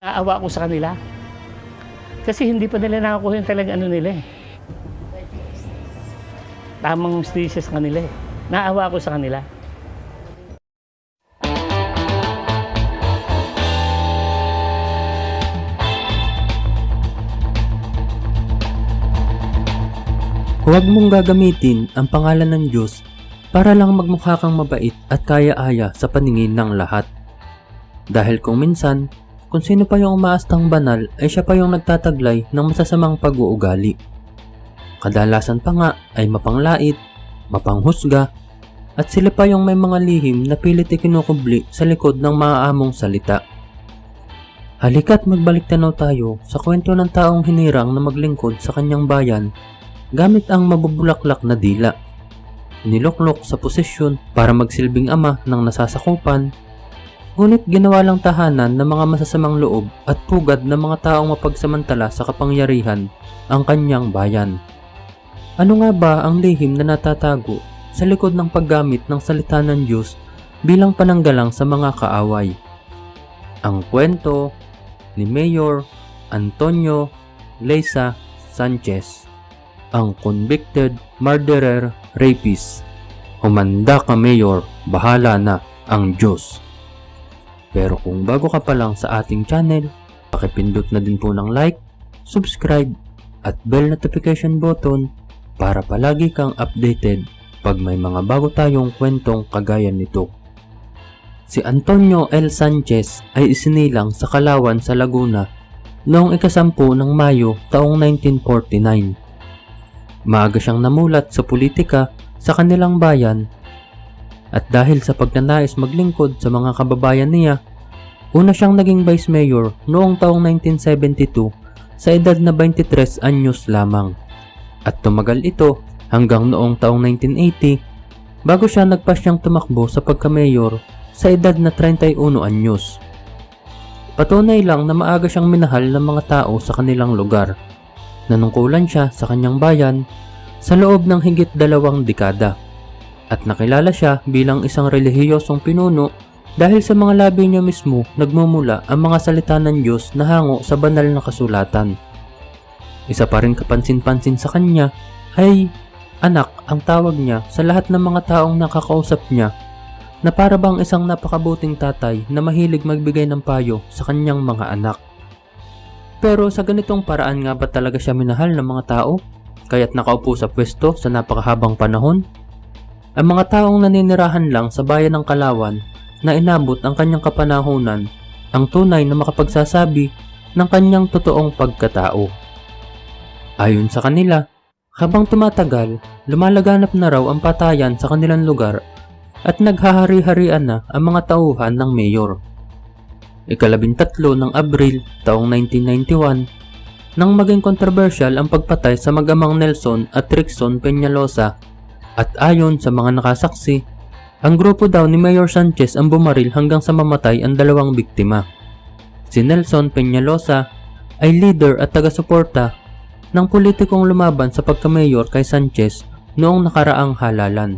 Naawa ko sa kanila. Kasi hindi pa nila nakakuha yung talaga ano nila eh. Tamang sa kanila eh. Naawa ko sa kanila. Huwag mong gagamitin ang pangalan ng Diyos para lang magmukha kang mabait at kaya-aya sa paningin ng lahat. Dahil kung minsan, kung sino pa yung umaastang banal ay siya pa yung nagtataglay ng masasamang pag-uugali. Kadalasan pa nga ay mapanglait, mapanghusga, at sila pa yung may mga lihim na pilit ikinukubli sa likod ng maaamong salita. Halika't magbalik tanaw tayo sa kwento ng taong hinirang na maglingkod sa kanyang bayan gamit ang mabubulaklak na dila. Niloklok sa posisyon para magsilbing ama ng nasasakupan, ngunit ginawa lang tahanan ng mga masasamang loob at pugad ng mga taong mapagsamantala sa kapangyarihan ang kanyang bayan. Ano nga ba ang lihim na natatago sa likod ng paggamit ng salita ng Diyos bilang pananggalang sa mga kaaway? Ang kwento ni Mayor Antonio Leisa Sanchez ang convicted murderer rapist. Humanda ka mayor, bahala na ang Diyos. Pero kung bago ka pa lang sa ating channel, pakipindot na din po ng like, subscribe, at bell notification button para palagi kang updated pag may mga bago tayong kwentong kagaya nito. Si Antonio L. Sanchez ay isinilang sa Kalawan sa Laguna noong ikasampu ng Mayo taong 1949. Maaga siyang namulat sa politika sa kanilang bayan at dahil sa pagnanais maglingkod sa mga kababayan niya, una siyang naging vice mayor noong taong 1972 sa edad na 23 anyos lamang. At tumagal ito hanggang noong taong 1980 bago siya nagpasyang tumakbo sa pagka-mayor sa edad na 31 anyos. Patunay lang na maaga siyang minahal ng mga tao sa kanilang lugar nanungkulan siya sa kanyang bayan sa loob ng higit dalawang dekada at nakilala siya bilang isang relihiyosong pinuno dahil sa mga labi niya mismo nagmumula ang mga salita ng Diyos na hango sa banal na kasulatan. Isa pa rin kapansin-pansin sa kanya ay anak ang tawag niya sa lahat ng mga taong nakakausap niya na para bang isang napakabuting tatay na mahilig magbigay ng payo sa kanyang mga anak. Pero sa ganitong paraan nga ba talaga siya minahal ng mga tao? Kaya't nakaupo sa pwesto sa napakahabang panahon? Ang mga taong naninirahan lang sa bayan ng Kalawan na inabot ang kanyang kapanahunan ang tunay na makapagsasabi ng kanyang totoong pagkatao. Ayon sa kanila, habang tumatagal, lumalaganap na raw ang patayan sa kanilang lugar at naghahari-harian na ang mga tauhan ng mayor ikalabintatlo ng Abril taong 1991 nang maging kontrobersyal ang pagpatay sa mag-amang Nelson at Rickson Peñalosa at ayon sa mga nakasaksi, ang grupo daw ni Mayor Sanchez ang bumaril hanggang sa mamatay ang dalawang biktima. Si Nelson Peñalosa ay leader at taga-suporta ng politikong lumaban sa pagka-mayor kay Sanchez noong nakaraang halalan.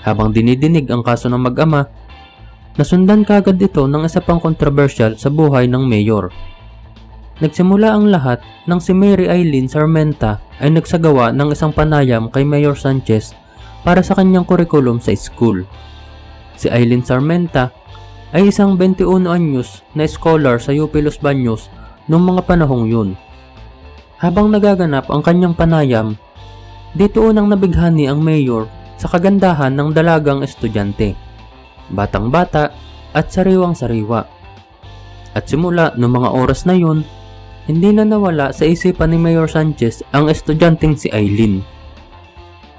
Habang dinidinig ang kaso ng mag-ama, Nasundan kagad ito ng isa pang kontrobersyal sa buhay ng mayor. Nagsimula ang lahat nang si Mary Eileen Sarmenta ay nagsagawa ng isang panayam kay Mayor Sanchez para sa kanyang kurikulum sa school. Si Eileen Sarmenta ay isang 21 anyos na scholar sa UP Los Baños noong mga panahong yun. Habang nagaganap ang kanyang panayam, dito unang nabighani ang mayor sa kagandahan ng dalagang estudyante batang-bata at sariwang-sariwa. At simula noong mga oras na yun, hindi na nawala sa isipan ni Mayor Sanchez ang estudyanteng si Eileen.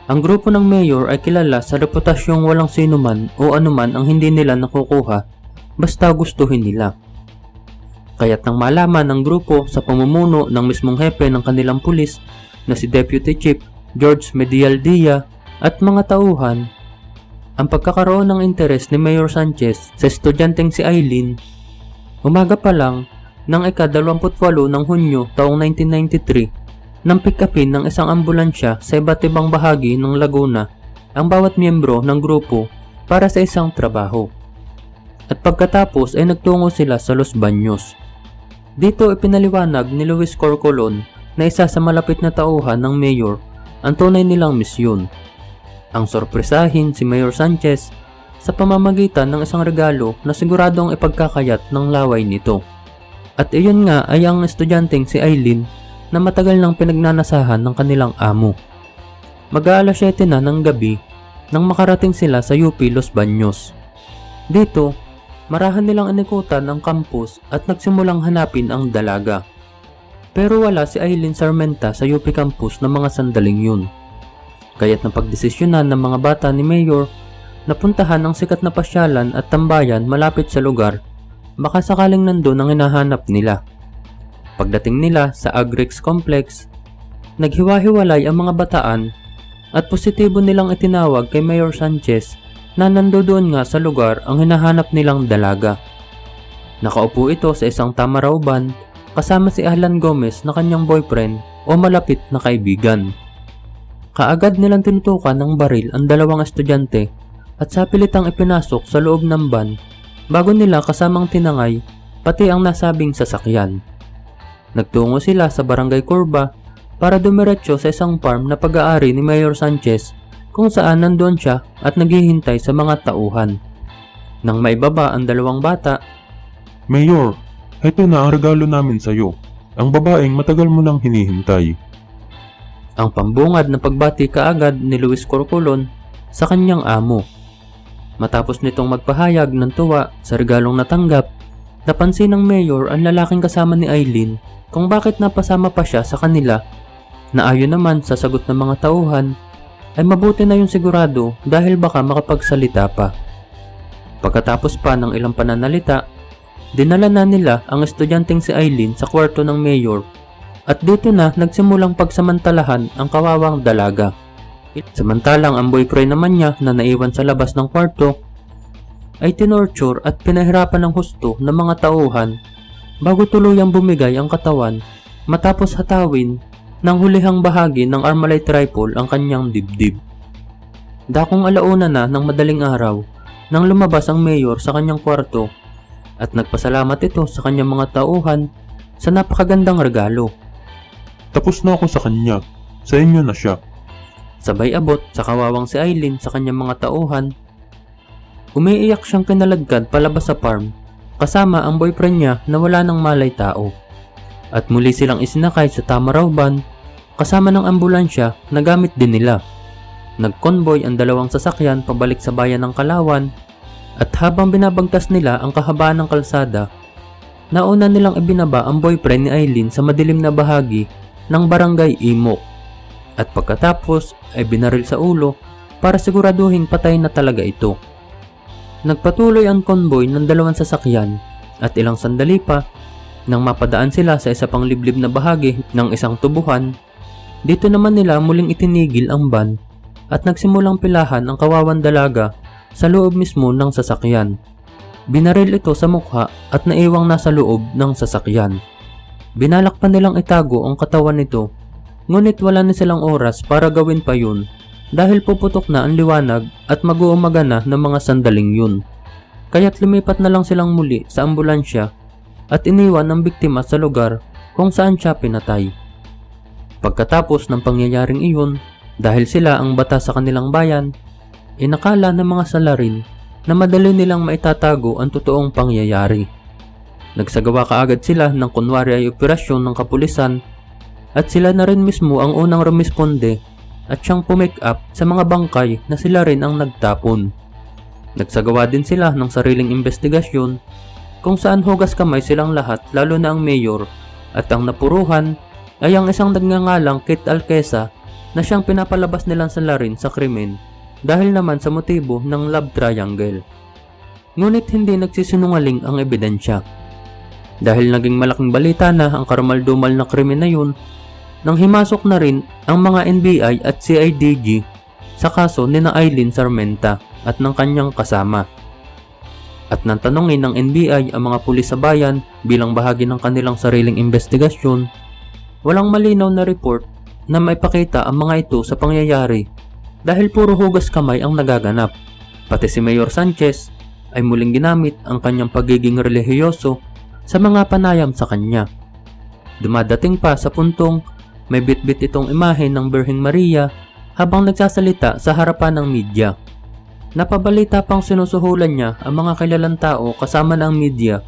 Ang grupo ng mayor ay kilala sa reputasyong walang sinuman o anuman ang hindi nila nakukuha basta gustuhin nila. Kaya't nang malaman ng grupo sa pamumuno ng mismong hepe ng kanilang pulis na si Deputy Chief George Medialdia at mga tauhan ang pagkakaroon ng interes ni Mayor Sanchez sa estudyanteng si Eileen, umaga pa lang ng ika-28 ng Hunyo taong 1993 nang pick-upin ng isang ambulansya sa iba't ibang bahagi ng Laguna ang bawat miyembro ng grupo para sa isang trabaho. At pagkatapos ay nagtungo sila sa Los Baños Dito ipinaliwanag ni Luis Corcolon na isa sa malapit na tauhan ng mayor ang tunay nilang misyon. Ang sorpresahin si Mayor Sanchez sa pamamagitan ng isang regalo na siguradong ipagkakayat ng laway nito. At iyon nga ay ang estudyanteng si Eileen na matagal nang pinagnanasahan ng kanilang amo. Mag-aalas 7 na ng gabi nang makarating sila sa UP Los Baños. Dito, marahan nilang inikutan ang campus at nagsimulang hanapin ang dalaga. Pero wala si Eileen Sarmenta sa UP campus ng mga sandaling yun. Kaya't napagdesisyonan ng mga bata ni Mayor na puntahan ang sikat na pasyalan at tambayan malapit sa lugar baka sakaling nandun ang hinahanap nila. Pagdating nila sa Agrex Complex, naghiwa-hiwalay ang mga bataan at positibo nilang itinawag kay Mayor Sanchez na nandoon nga sa lugar ang hinahanap nilang dalaga. Nakaupo ito sa isang tamarauban kasama si Ahlan Gomez na kanyang boyfriend o malapit na kaibigan. Kaagad nilang tinutukan ng baril ang dalawang estudyante at sa pilitang ipinasok sa loob ng van bago nila kasamang tinangay pati ang nasabing sasakyan. Nagtungo sila sa barangay Curva para dumiretso sa isang farm na pag-aari ni Mayor Sanchez kung saan nandoon siya at naghihintay sa mga tauhan. Nang maibaba ang dalawang bata, Mayor, heto na ang regalo namin sa'yo. Ang babaeng matagal mo nang hinihintay. ang pambungad na pagbati kaagad ni Luis Corcolon sa kanyang amo. Matapos nitong magpahayag ng tuwa sa regalong natanggap, napansin ng mayor ang lalaking kasama ni Eileen kung bakit napasama pa siya sa kanila na ayon naman sa sagot ng mga tauhan ay mabuti na yung sigurado dahil baka makapagsalita pa. Pagkatapos pa ng ilang pananalita, dinala na nila ang estudyanteng si Eileen sa kwarto ng mayor at dito na nagsimulang pagsamantalahan ang kawawang dalaga. Samantalang ang boyfriend naman niya na naiwan sa labas ng kwarto ay tinorture at pinahirapan ng husto ng mga tauhan bago tuluyang bumigay ang katawan matapos hatawin ng hulihang bahagi ng Armalite rifle ang kanyang dibdib. Dakong alauna na ng madaling araw nang lumabas ang mayor sa kanyang kwarto at nagpasalamat ito sa kanyang mga tauhan sa napakagandang regalo. Tapos na ako sa kanya. Sa inyo na siya. Sabay abot sa kawawang si Eileen sa kanyang mga tauhan. Umiiyak siyang kinaladkad palabas sa farm kasama ang boyfriend niya na wala ng malay tao. At muli silang isinakay sa Tamarauban kasama ng ambulansya na gamit din nila. Nagkonvoy ang dalawang sasakyan pabalik sa bayan ng Kalawan at habang binabagtas nila ang kahabaan ng kalsada, nauna nilang ibinaba ang boyfriend ni Eileen sa madilim na bahagi ng barangay Imok at pagkatapos ay binaril sa ulo para siguraduhin patay na talaga ito. Nagpatuloy ang konvoy ng dalawang sasakyan at ilang sandali pa nang mapadaan sila sa isa pang liblib na bahagi ng isang tubuhan, dito naman nila muling itinigil ang van at nagsimulang pilahan ang kawawan dalaga sa loob mismo ng sasakyan. Binaril ito sa mukha at naiwang nasa loob ng sasakyan. Binalak pa nilang itago ang katawan nito, ngunit wala na silang oras para gawin pa yun dahil puputok na ang liwanag at mag-uumaga na ng mga sandaling yun. Kaya't lumipat na lang silang muli sa ambulansya at iniwan ang biktima sa lugar kung saan siya pinatay. Pagkatapos ng pangyayaring iyon, dahil sila ang bata sa kanilang bayan, inakala ng mga salarin na madali nilang maitatago ang totoong pangyayari. Nagsagawa kaagad sila ng kunwari ay operasyon ng kapulisan at sila na rin mismo ang unang rumisponde at siyang pumick up sa mga bangkay na sila rin ang nagtapon. Nagsagawa din sila ng sariling investigasyon kung saan hugas kamay silang lahat lalo na ang mayor at ang napuruhan ay ang isang nagngangalang Kit Alquesa na siyang pinapalabas nilang salarin sa krimen dahil naman sa motibo ng love triangle. Ngunit hindi nagsisinungaling ang ebidensya. Dahil naging malaking balita na ang karumaldumal na krimen na yun, nang himasok na rin ang mga NBI at CIDG sa kaso ni na Eileen Sarmenta at ng kanyang kasama. At nang tanongin ng NBI ang mga pulis sa bayan bilang bahagi ng kanilang sariling investigasyon, walang malinaw na report na maipakita ang mga ito sa pangyayari dahil puro hugas kamay ang nagaganap. Pati si Mayor Sanchez ay muling ginamit ang kanyang pagiging relihiyoso sa mga panayam sa kanya. Dumadating pa sa puntong may bitbit itong imahe ng Birheng Maria habang nagsasalita sa harapan ng media. Napabalita pang sinusuhulan niya ang mga kilalang tao kasama ng media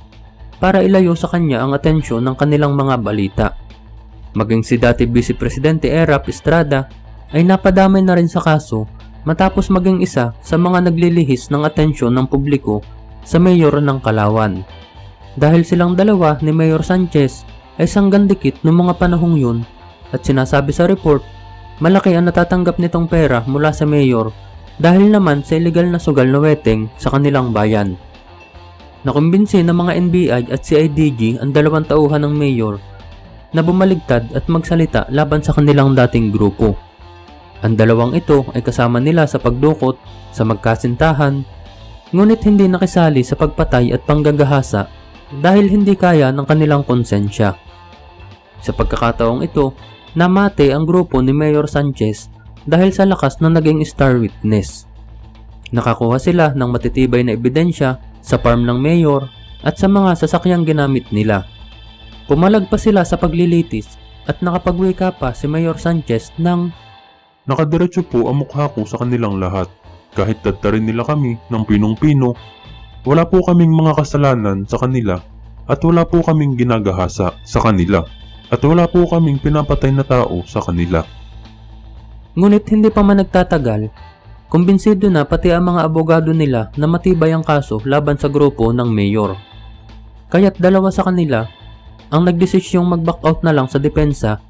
para ilayo sa kanya ang atensyon ng kanilang mga balita. Maging si dati Vice Presidente Erap Estrada ay napadamay na rin sa kaso matapos maging isa sa mga naglilihis ng atensyon ng publiko sa mayor ng Kalawan. Dahil silang dalawa ni Mayor Sanchez ay sanggandikit noong mga panahong yun at sinasabi sa report, malaki ang natatanggap nitong pera mula sa mayor dahil naman sa illegal na sugal na weteng sa kanilang bayan. Nakumbinsi ng mga NBI at CIDG ang dalawang tauhan ng mayor na bumaligtad at magsalita laban sa kanilang dating grupo. Ang dalawang ito ay kasama nila sa pagdukot sa magkasintahan, ngunit hindi nakisali sa pagpatay at panggagahasa dahil hindi kaya ng kanilang konsensya. Sa pagkakataong ito, namate ang grupo ni Mayor Sanchez dahil sa lakas na naging star witness. Nakakuha sila ng matitibay na ebidensya sa farm ng mayor at sa mga sasakyang ginamit nila. Pumalag pa sila sa paglilitis at nakapagwika pa si Mayor Sanchez ng Nakadiretso po ang mukha ko sa kanilang lahat. Kahit tatarin nila kami ng pinong-pino, wala po kaming mga kasalanan sa kanila at wala po kaming ginagahasa sa kanila at wala po kaming pinapatay na tao sa kanila. Ngunit hindi pa man nagtatagal, kumbinsido na pati ang mga abogado nila na matibay ang kaso laban sa grupo ng mayor. Kaya't dalawa sa kanila ang nagdesisyong mag-back out na lang sa depensa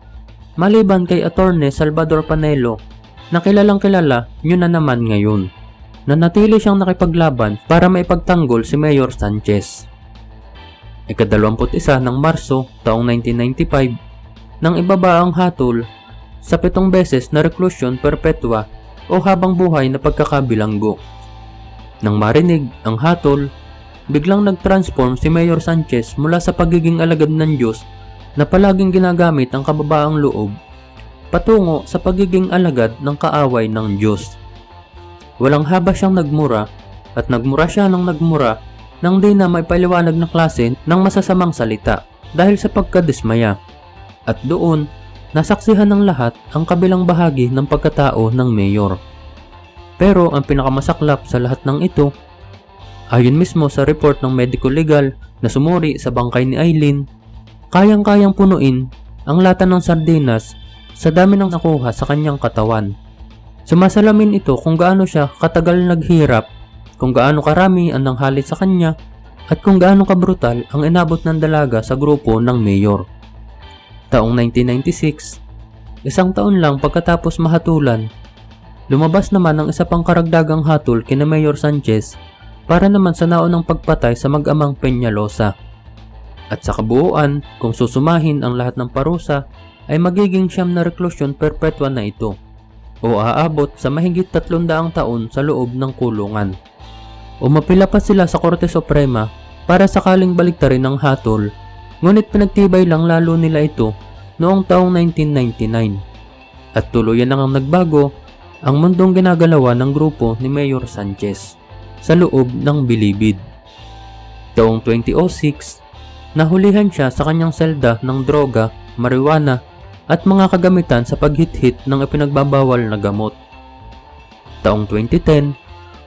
maliban kay Attorney Salvador Panelo na kilalang kilala nyo na naman ngayon. Nanatili siyang nakipaglaban para maipagtanggol si Mayor Sanchez. Ikadalawamput isa ng Marso taong 1995 nang ibaba ang hatol sa pitong beses na reklusyon perpetua o habang buhay na pagkakabilanggo. Nang marinig ang hatol, biglang nag-transform si Mayor Sanchez mula sa pagiging alagad ng Diyos na palaging ginagamit ang kababaang loob patungo sa pagiging alagad ng kaaway ng Diyos. Walang haba siyang nagmura at nagmura siya ng nagmura nang di na may paliwanag na klase ng masasamang salita dahil sa pagkadismaya. At doon, nasaksihan ng lahat ang kabilang bahagi ng pagkatao ng mayor. Pero ang pinakamasaklap sa lahat ng ito, ayon mismo sa report ng medical legal na sumuri sa bangkay ni Eileen, kayang-kayang punuin ang lata ng sardinas sa dami ng nakuha sa kanyang katawan. Sumasalamin ito kung gaano siya katagal naghirap, kung gaano karami ang nanghalit sa kanya, at kung gaano kabrutal ang inabot ng dalaga sa grupo ng mayor. Taong 1996, isang taon lang pagkatapos mahatulan, lumabas naman ang isa pang karagdagang hatol kina Mayor Sanchez para naman sa naunang pagpatay sa mag-amang Peñalosa. At sa kabuuan, kung susumahin ang lahat ng parusa, ay magiging siyam na reklusyon perpetua na ito o aabot sa mahigit 300 taon sa loob ng kulungan. Umapila pa sila sa Korte Suprema para sakaling baliktarin ang hatol, ngunit pinagtibay lang lalo nila ito noong taong 1999. At tuluyan na ngang nagbago ang mundong ginagalawa ng grupo ni Mayor Sanchez sa loob ng Bilibid. Taong 2006, nahulihan siya sa kanyang selda ng droga, marijuana at mga kagamitan sa paghithit ng ipinagbabawal na gamot. Taong 2010,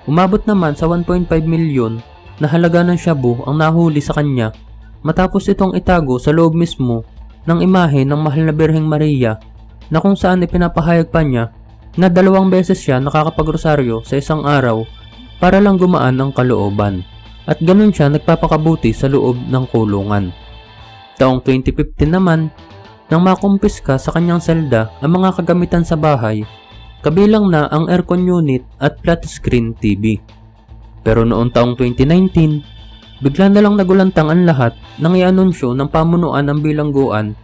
umabot naman sa 1.5 milyon na halaga ng shabu ang nahuli sa kanya matapos itong itago sa loob mismo ng imahe ng mahal na Birheng Maria na kung saan ipinapahayag pa niya na dalawang beses siya nakakapagrosaryo sa isang araw para lang gumaan ang kalooban at ganun siya nagpapakabuti sa loob ng kulungan. Taong 2015 naman, nang makumpiska sa kanyang selda ang mga kagamitan sa bahay, kabilang na ang aircon unit at flat screen TV. Pero noong taong 2019, bigla na lang nagulantang ang lahat nang ianunsyo ng pamunuan ng bilangguan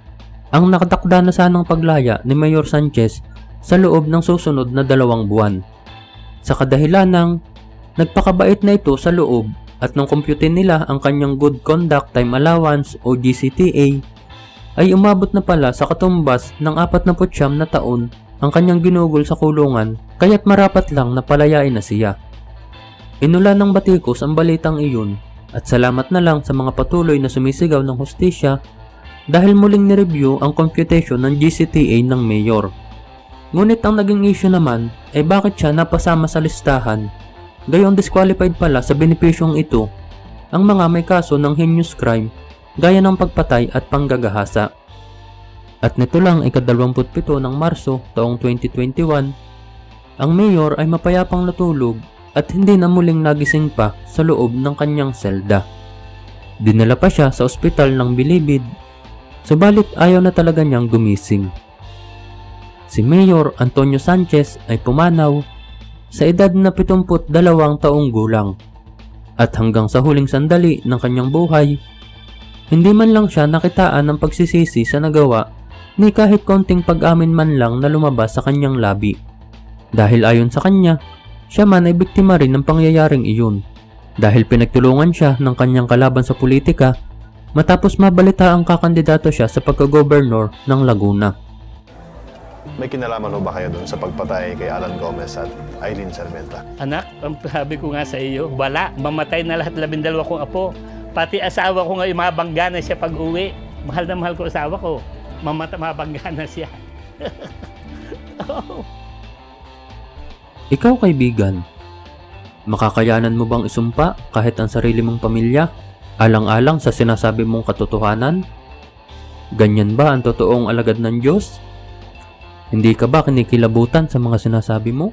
ang nakatakda na sanang paglaya ni Mayor Sanchez sa loob ng susunod na dalawang buwan. Sa kadahilan ng nagpakabait na ito sa loob at nang kumputin nila ang kanyang Good Conduct Time Allowance o GCTA ay umabot na pala sa katumbas ng 49 na taon ang kanyang ginugol sa kulungan kaya't marapat lang na palayain na siya. Inulan ng batikos ang balitang iyon At salamat na lang sa mga patuloy na sumisigaw ng hustisya dahil muling ni-review ang computation ng GCTA ng mayor. Ngunit ang naging issue naman ay bakit siya napasama sa listahan Gayong disqualified pala sa benepisyong ito ang mga may kaso ng heinous crime gaya ng pagpatay at panggagahasa. At nito lang ikadalawamputpito ng Marso taong 2021, ang mayor ay mapayapang natulog at hindi na muling nagising pa sa loob ng kanyang selda. Dinala pa siya sa ospital ng Bilibid, subalit ayaw na talaga niyang gumising. Si Mayor Antonio Sanchez ay pumanaw sa edad na 72 taong gulang. At hanggang sa huling sandali ng kanyang buhay, hindi man lang siya nakitaan ng pagsisisi sa nagawa ni kahit konting pag-amin man lang na lumabas sa kanyang labi. Dahil ayon sa kanya, siya man ay biktima rin ng pangyayaring iyon. Dahil pinagtulungan siya ng kanyang kalaban sa politika matapos mabalita ang kakandidato siya sa pagka-governor ng Laguna. May kinalaman ho ba kayo doon sa pagpatay kay Alan Gomez at Eileen Sarmenta? Anak, ang sabi ko nga sa iyo, wala. Mamatay na lahat labindalawa kong apo. Pati asawa ko ngayon, mabangga na siya pag uwi. Mahal na mahal ko asawa ko. Mamata, mabangga na siya. Ikaw kaibigan, makakayanan mo bang isumpa kahit ang sarili mong pamilya, alang-alang sa sinasabi mong katotohanan? Ganyan ba ang totoong alagad ng Diyos? Hindi ka ba kinikilabutan sa mga sinasabi mo?